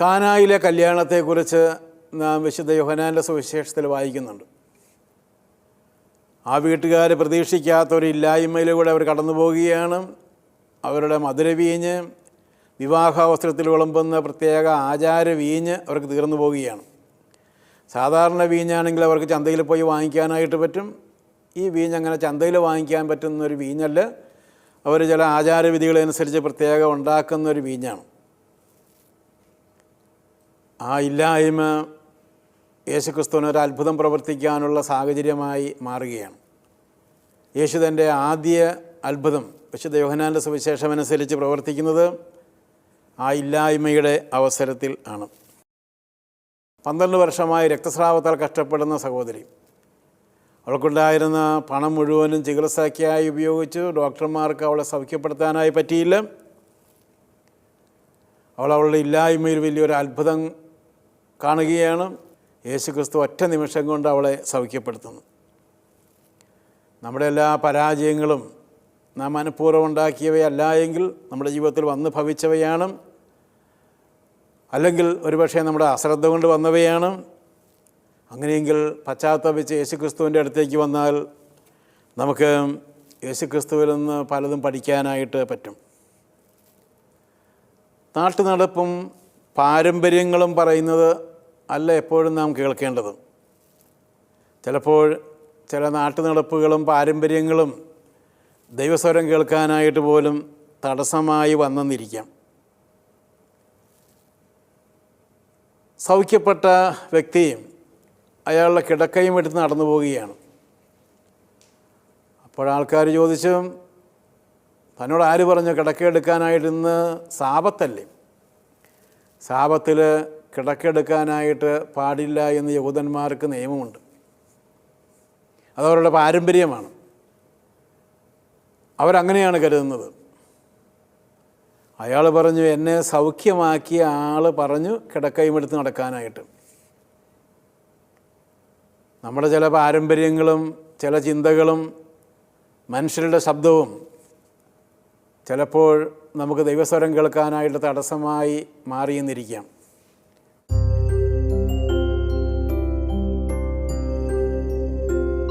കാനായിലെ കല്യാണത്തെക്കുറിച്ച് നാം വിശുദ്ധ യോഹനാന്റെ സുവിശേഷത്തിൽ വായിക്കുന്നുണ്ട്. ആ വീട്ടുകാർ പ്രതീക്ഷിക്കാത്ത ഒരു അവർ കടന്നു പോവുകയാണ്. അവരുടെ മധുരവീഞ്ഞ് വിവാഹാവസരത്തിൽ വിളമ്പുന്ന പ്രത്യേക ആചാര വീഞ്ഞ് അവർക്ക് തീർന്നു പോവുകയാണ്. സാധാരണ വീഞ്ഞാണെങ്കിൽ അവർക്ക് ചന്തയിൽ പോയി വാങ്ങിക്കാനായിട്ട് പറ്റും. ഈ വീഞ്ഞ് അങ്ങനെ ചന്തയിൽ വാങ്ങിക്കാൻ പറ്റുന്ന ഒരു വീഞ്ഞല്ല. അവർ ചില ആചാരവിധികളനുസരിച്ച് പ്രത്യേകം ഉണ്ടാക്കുന്ന ഒരു വീഞ്ഞാണ്. ആ ഇല്ലായ്മ യേശുക്രിസ്തുവിന് ഒരു അത്ഭുതം പ്രവർത്തിക്കാനുള്ള സാഹചര്യമായി മാറുകയാണ്. യേശു തന്റെ ആദ്യ അത്ഭുതം വിശുദ്ധ യോഹനാന്റെ സുവിശേഷമനുസരിച്ച് പ്രവർത്തിക്കുന്നത് ആ ഇല്ലായ്മയുടെ അവസരത്തിൽ ആണ്. പന്ത്രണ്ട് വർഷമായി രക്തസ്രാവത്താൽ കഷ്ടപ്പെടുന്ന സഹോദരി. അവൾക്കുണ്ടായിരുന്ന പണം മുഴുവനും ചികിത്സയ്ക്കായി ഉപയോഗിച്ചു. ഡോക്ടർമാർക്ക് അവളെ സൗഖ്യപ്പെടുത്താനായി പറ്റിയില്ല. അവൾ അവളുടെ ഇല്ലായ്മയിൽ വലിയൊരു അത്ഭുതം കാണുകയാണ്. യേശുക്രിസ്തു ഒറ്റ നിമിഷം കൊണ്ട് അവളെ സൗഖ്യപ്പെടുത്തുന്നു. നമ്മുടെ എല്ലാ പരാജയങ്ങളും നാം മനഃപൂർവം ഉണ്ടാക്കിയവയല്ല എങ്കിൽ നമ്മുടെ ജീവിതത്തിൽ വന്ന് ഭവിച്ചവയാണ്. അല്ലെങ്കിൽ ഒരുപക്ഷെ നമ്മുടെ അശ്രദ്ധ കൊണ്ട് വന്നവയാണ്. അങ്ങനെയെങ്കിൽ പശ്ചാത്തപിച്ച് യേശുക്രിസ്തുവിന്റെ അടുത്തേക്ക് വന്നാൽ നമുക്ക് യേശുക്രിസ്തുവിൽ നിന്ന് പലതും പഠിക്കാനായിട്ട് പറ്റും. നാട്ടുനടപ്പും പാരമ്പര്യങ്ങളും പറയുന്നത് അല്ല എപ്പോഴും നാം കേൾക്കേണ്ടത്. ചിലപ്പോൾ ചില നാട്ടുനടപ്പുകളും പാരമ്പര്യങ്ങളും ദൈവസ്വരം കേൾക്കാനായിട്ട് പോലും തടസ്സമായി വന്നെന്നിരിക്കാം. സൗഖ്യപ്പെട്ട വ്യക്തിയും അയാളുടെ കിടക്കയും എടുത്ത് നടന്നു പോവുകയാണ്. അപ്പോഴാൾക്കാർ ചോദിച്ചു തന്നോട് ആര് പറഞ്ഞു കിടക്കെടുക്കാനായിട്ട് ഇന്ന് സാപത്തല്ലേ സാപത്തിൽ കിടക്കെടുക്കാനായിട്ട് പാടില്ല എന്ന് യഹൂദന്മാർക്ക് നിയമമുണ്ട്. അതവരുടെ പാരമ്പര്യമാണ്. അവരങ്ങനെയാണ് കരുതുന്നത്. അയാൾ പറഞ്ഞു എന്നെ സൗഖ്യമാക്കിയ ആൾ പറഞ്ഞു കിടക്കയും എടുത്ത് നടക്കാനായിട്ട്. നമ്മുടെ ചില പാരമ്പര്യങ്ങളും ചില ചിന്തകളും മനുഷ്യരുടെ ശബ്ദവും ചിലപ്പോൾ നമുക്ക് ദൈവസ്വരം കേൾക്കാനായിട്ട് തടസ്സമായി മാറിയെന്നിരിക്കാം.